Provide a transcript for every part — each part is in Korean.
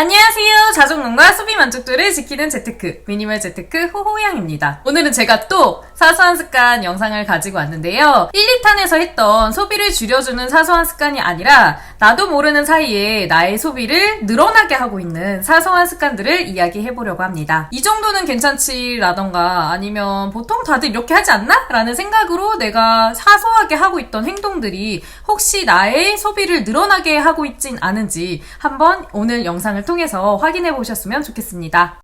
안녕하세요. 자존감과 소비 만족도를 지키는 재테크, 미니멀 재테크 호호양입니다. 오늘은 제가 또 사소한 습관 영상을 가지고 왔는데요. 1, 2탄에서 했던 소비를 줄여주는 사소한 습관이 아니라 나도 모르는 사이에 나의 소비를 늘어나게 하고 있는 사소한 습관들을 이야기해 보려고 합니다. 이 정도는 괜찮지라던가 아니면 보통 다들 이렇게 하지 않나? 라는 생각으로 내가 사소하게 하고 있던 행동들이 혹시 나의 소비를 늘어나게 하고 있진 않은지 한번 오늘 영상을 통해서 확인해 보셨으면 좋겠습니다.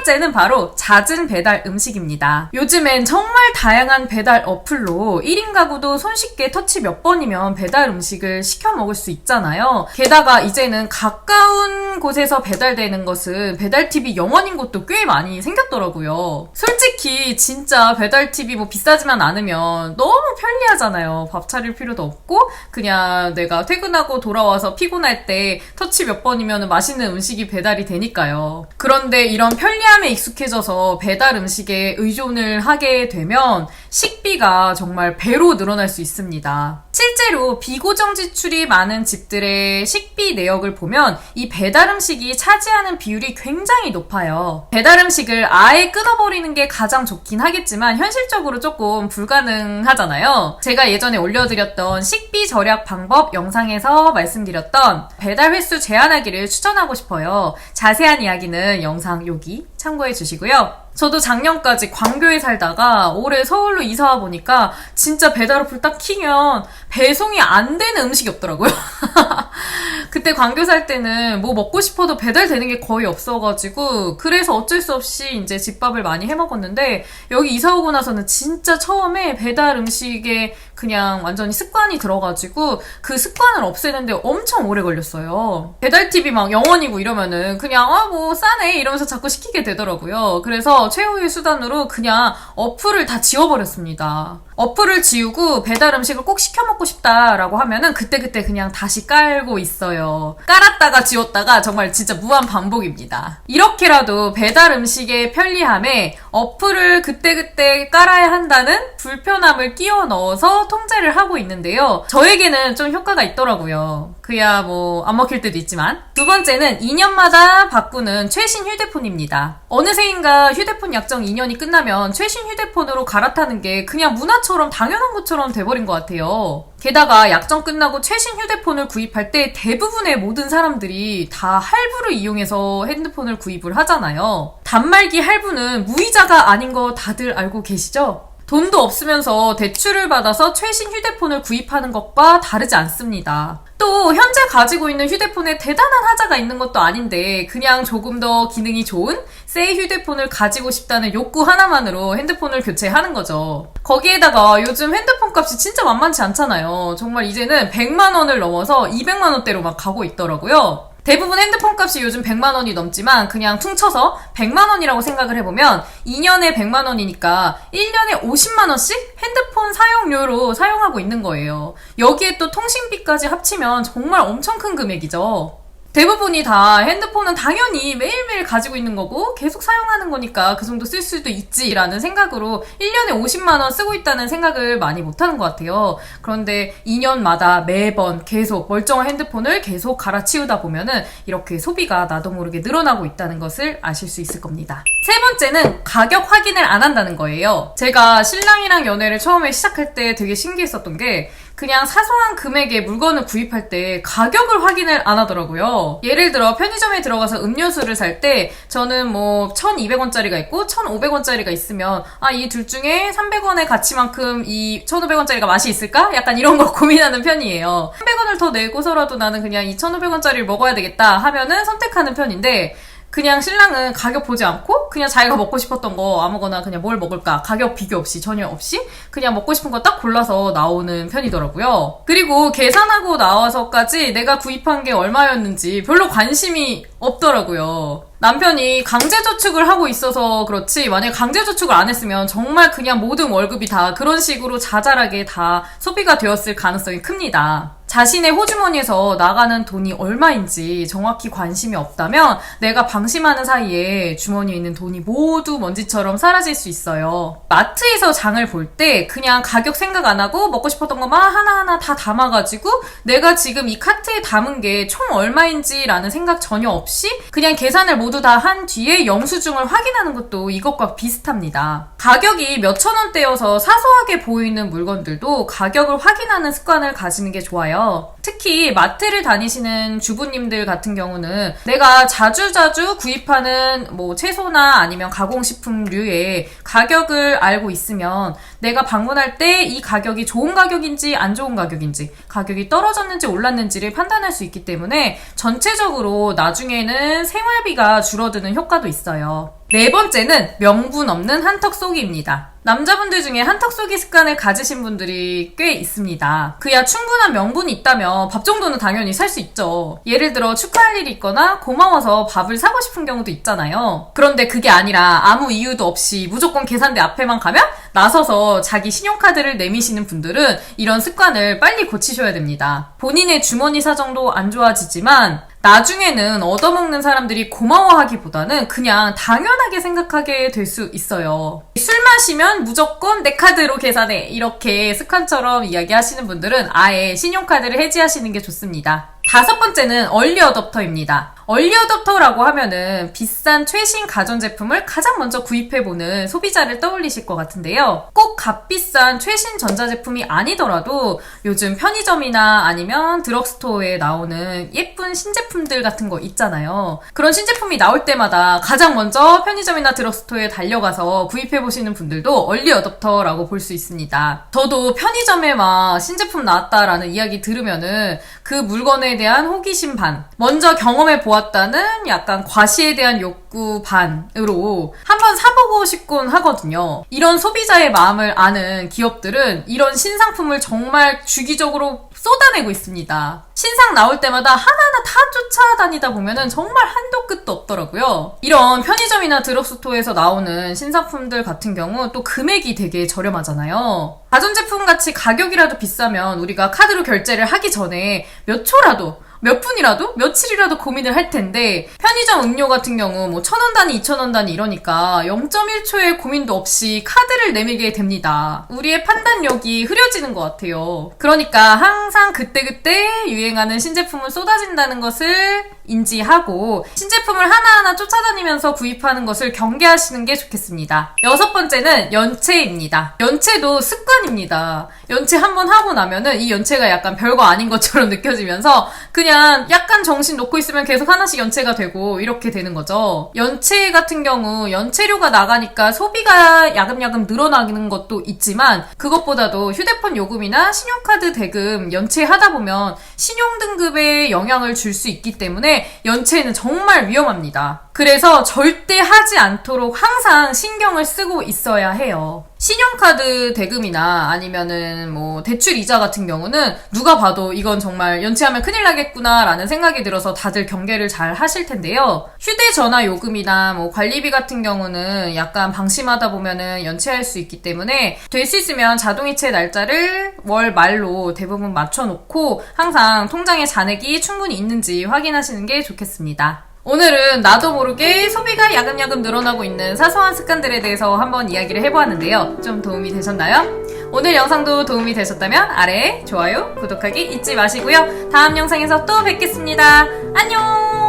첫 번째는 바로 잦은 배달 음식입니다. 요즘엔 정말 다양한 배달 어플로 1인 가구도 손쉽게 터치 몇 번이면 배달 음식을 시켜 먹을 수 있잖아요. 게다가 이제는 가까운 곳에서 배달되는 것은 배달팁이 0원인 곳도 꽤 많이 생겼더라고요. 솔직히 진짜 배달팁이 뭐 비싸지만 않으면 너무 편리하잖아요. 밥 차릴 필요도 없고 그냥 내가 퇴근하고 돌아와서 피곤할 때 터치 몇 번이면 맛있는 음식이 배달이 되니까요. 그런데 이런 편리 함에 익숙해져서 배달 음식에 의존을 하게 되면 식비가 정말 배로 늘어날 수 있습니다. 실제로 비고정 지출이 많은 집들의 식비 내역을 보면 이 배달 음식이 차지하는 비율이 굉장히 높아요. 배달 음식을 아예 끊어버리는 게 가장 좋긴 하겠지만 현실적으로 조금 불가능하잖아요. 제가 예전에 올려드렸던 식비 절약 방법 영상에서 말씀드렸던 배달 횟수 제한하기를 추천하고 싶어요. 자세한 이야기는 영상 여기 참고해 주시고요. 저도 작년까지 광교에 살다가 올해 서울로 이사 와 보니까 진짜 배달 어플 딱 키면 배송이 안 되는 음식이 없더라고요. 그때 광교 살 때는 뭐 먹고 싶어도 배달되는 게 거의 없어가지고 그래서 어쩔 수 없이 이제 집밥을 많이 해 먹었는데 여기 이사 오고 나서는 진짜 처음에 배달 음식에 그냥 완전히 습관이 들어가지고 그 습관을 없애는데 엄청 오래 걸렸어요. 배달 팁이 막 0원이고 이러면은 그냥 아 뭐 싸네 이러면서 자꾸 시키게 되더라고요. 그래서 최후의 수단으로 그냥 어플을 다 지워버렸습니다. 어플을 지우고 배달 음식을 꼭 시켜 먹고 싶다라고 하면은 그때그때 그냥 다시 깔고 있어 요. 깔았다가 지웠다가 정말 진짜 무한 반복입니다. 이렇게라도 배달 음식의 편리함에 어플을 그때그때 깔아야 한다는 불편함을 끼워 넣어서 통제를 하고 있는데요. 저에게는 좀 효과가 있더라고요. 그야 뭐 안 먹힐 때도 있지만 두 번째는 2년마다 바꾸는 최신 휴대폰입니다. 어느새인가 휴대폰 약정 2년이 끝나면 최신 휴대폰으로 갈아타는 게 그냥 문화처럼 당연한 것처럼 돼버린 것 같아요. 게다가 약정 끝나고 최신 휴대폰을 구입할 때 대부분의 모든 사람들이 다 할부를 이용해서 핸드폰을 구입을 하잖아요. 단말기 할부는 무이자가 아닌 거 다들 알고 계시죠? 돈도 없으면서 대출을 받아서 최신 휴대폰을 구입하는 것과 다르지 않습니다. 또 현재 가지고 있는 휴대폰에 대단한 하자가 있는 것도 아닌데 그냥 조금 더 기능이 좋은 새 휴대폰을 가지고 싶다는 욕구 하나만으로 핸드폰을 교체하는 거죠. 거기에다가 요즘 핸드폰 값이 진짜 만만치 않잖아요. 정말 이제는 100만 원을 넘어서 200만 원대로 막 가고 있더라고요. 대부분 핸드폰 값이 요즘 100만 원이 넘지만 그냥 퉁쳐서 100만 원이라고 생각을 해보면 2년에 100만 원이니까 1년에 50만 원씩 핸드폰 사용료로 사용하고 있는 거예요. 여기에 또 통신비까지 합치면 정말 엄청 큰 금액이죠. 대부분이 다 핸드폰은 당연히 매일매일 가지고 있는 거고 계속 사용하는 거니까 그 정도 쓸 수도 있지라는 생각으로 1년에 50만원 쓰고 있다는 생각을 많이 못하는 것 같아요. 그런데 2년마다 매번 계속 멀쩡한 핸드폰을 계속 갈아치우다 보면은 이렇게 소비가 나도 모르게 늘어나고 있다는 것을 아실 수 있을 겁니다. 세 번째는 가격 확인을 안 한다는 거예요. 제가 신랑이랑 연애를 처음에 시작할 때 되게 신기했었던 게 그냥 사소한 금액의 물건을 구입할 때 가격을 확인을 안 하더라고요. 예를 들어 편의점에 들어가서 음료수를 살 때 저는 뭐 1,200원짜리가 있고 1,500원짜리가 있으면 아 이 둘 중에 300원의 가치만큼 이 1,500원짜리가 맛이 있을까? 약간 이런 걸 고민하는 편이에요. 300원을 더 내고서라도 나는 그냥 이 1,500원짜리를 먹어야 되겠다 하면은 선택하는 편인데 그냥 신랑은 가격 보지 않고 그냥 자기가 먹고 싶었던 거 아무거나 그냥 뭘 먹을까 가격 비교 없이 전혀 없이 그냥 먹고 싶은 거 딱 골라서 나오는 편이더라고요. 그리고 계산하고 나와서까지 내가 구입한 게 얼마였는지 별로 관심이 없더라고요. 남편이 강제저축을 하고 있어서 그렇지 만약에 강제저축을 안 했으면 정말 그냥 모든 월급이 다 그런 식으로 자잘하게 다 소비가 되었을 가능성이 큽니다. 자신의 호주머니에서 나가는 돈이 얼마인지 정확히 관심이 없다면 내가 방심하는 사이에 주머니에 있는 돈이 모두 먼지처럼 사라질 수 있어요. 마트에서 장을 볼 때 그냥 가격 생각 안 하고 먹고 싶었던 것만 하나하나 다 담아가지고 내가 지금 이 카트에 담은 게 총 얼마인지라는 생각 전혀 없이 그냥 계산을 모두 다 한 뒤에 영수증을 확인하는 것도 이것과 비슷합니다. 가격이 몇천 원대여서 사소하게 보이는 물건들도 가격을 확인하는 습관을 가지는 게 좋아요. 특히 마트를 다니시는 주부님들 같은 경우는 내가 자주자주 구입하는 뭐 채소나 아니면 가공식품류의 가격을 알고 있으면 내가 방문할 때 이 가격이 좋은 가격인지 안 좋은 가격인지 가격이 떨어졌는지 올랐는지를 판단할 수 있기 때문에 전체적으로 나중에는 생활비가 줄어드는 효과도 있어요. 네 번째는 명분 없는 한턱 쏘기입니다. 남자분들 중에 한턱 쏘기 습관을 가지신 분들이 꽤 있습니다. 그야 충분한 명분이 있다면 밥 정도는 당연히 살 수 있죠. 예를 들어 축하할 일이 있거나 고마워서 밥을 사고 싶은 경우도 있잖아요. 그런데 그게 아니라 아무 이유도 없이 무조건 계산대 앞에만 가면 나서서 자기 신용카드를 내미시는 분들은 이런 습관을 빨리 고치셔야 됩니다. 본인의 주머니 사정도 안 좋아지지만 나중에는 얻어먹는 사람들이 고마워하기보다는 그냥 당연하게 생각하게 될 수 있어요. 술 마시면 무조건 내 카드로 계산해. 이렇게 습관처럼 이야기하시는 분들은 아예 신용카드를 해지하시는 게 좋습니다. 다섯 번째는 얼리 어답터입니다. 얼리 어답터라고 하면은 비싼 최신 가전제품을 가장 먼저 구입해보는 소비자를 떠올리실 것 같은데요. 꼭 값비싼 최신 전자제품이 아니더라도 요즘 편의점이나 아니면 드럭스토어에 나오는 예쁜 신제품들 같은 거 있잖아요. 그런 신제품이 나올 때마다 가장 먼저 편의점이나 드럭스토어에 달려가서 구입해보시는 분들도 얼리 어답터라고 볼 수 있습니다. 저도 편의점에 막 신제품 나왔다라는 이야기 들으면은 그 물건에 대한 호기심 반, 먼저 경험해 보았다는 약간 과시에 대한 욕구 반으로 한번 사보고 싶곤 하거든요. 이런 소비자의 마음을 아는 기업들은 이런 신상품을 정말 주기적으로 쏟아내고 있습니다. 신상 나올 때마다 하나하나 다 쫓아다니다 보면은 정말 한도 끝도 없더라고요. 이런 편의점이나 드럭스토어에서 나오는 신상품들 같은 경우 또 금액이 되게 저렴하잖아요. 가전제품 같이 가격이라도 비싸면 우리가 카드로 결제를 하기 전에 몇 초라도 몇 분이라도 며칠이라도 고민을 할 텐데 편의점 음료 같은 경우 뭐 천 원 단위, 이천 원 단위 이러니까 0.1초의 고민도 없이 카드를 내밀게 됩니다. 우리의 판단력이 흐려지는 것 같아요. 그러니까 항상 그때그때 유행하는 신제품을 쏟아진다는 것을 인지하고 신제품을 하나하나 쫓아다니면서 구입하는 것을 경계하시는 게 좋겠습니다. 여섯 번째는 연체입니다. 연체도 습관입니다. 연체 한번 하고 나면은 이 연체가 약간 별거 아닌 것처럼 느껴지면서 그냥 약간 정신 놓고 있으면 계속 하나씩 연체가 되고 이렇게 되는 거죠. 연체 같은 경우 연체료가 나가니까 소비가 야금야금 늘어나는 것도 있지만 그것보다도 휴대폰 요금이나 신용카드 대금 연체하다 보면 신용등급에 영향을 줄 수 있기 때문에 연체는 정말 위험합니다. 그래서 절대 하지 않도록 항상 신경을 쓰고 있어야 해요. 신용카드 대금이나 아니면은 뭐 대출 이자 같은 경우는 누가 봐도 이건 정말 연체하면 큰일 나겠구나라는 생각이 들어서 다들 경계를 잘 하실 텐데요. 휴대전화 요금이나 뭐 관리비 같은 경우는 약간 방심하다 보면은 연체할 수 있기 때문에 될 수 있으면 자동이체 날짜를 월 말로 대부분 맞춰놓고 항상 통장에 잔액이 충분히 있는지 확인하시는 게 좋겠습니다. 오늘은 나도 모르게 소비가 야금야금 늘어나고 있는 사소한 습관들에 대해서 한번 이야기를 해보았는데요. 좀 도움이 되셨나요? 오늘 영상도 도움이 되셨다면 아래 좋아요, 구독하기 잊지 마시고요. 다음 영상에서 또 뵙겠습니다. 안녕!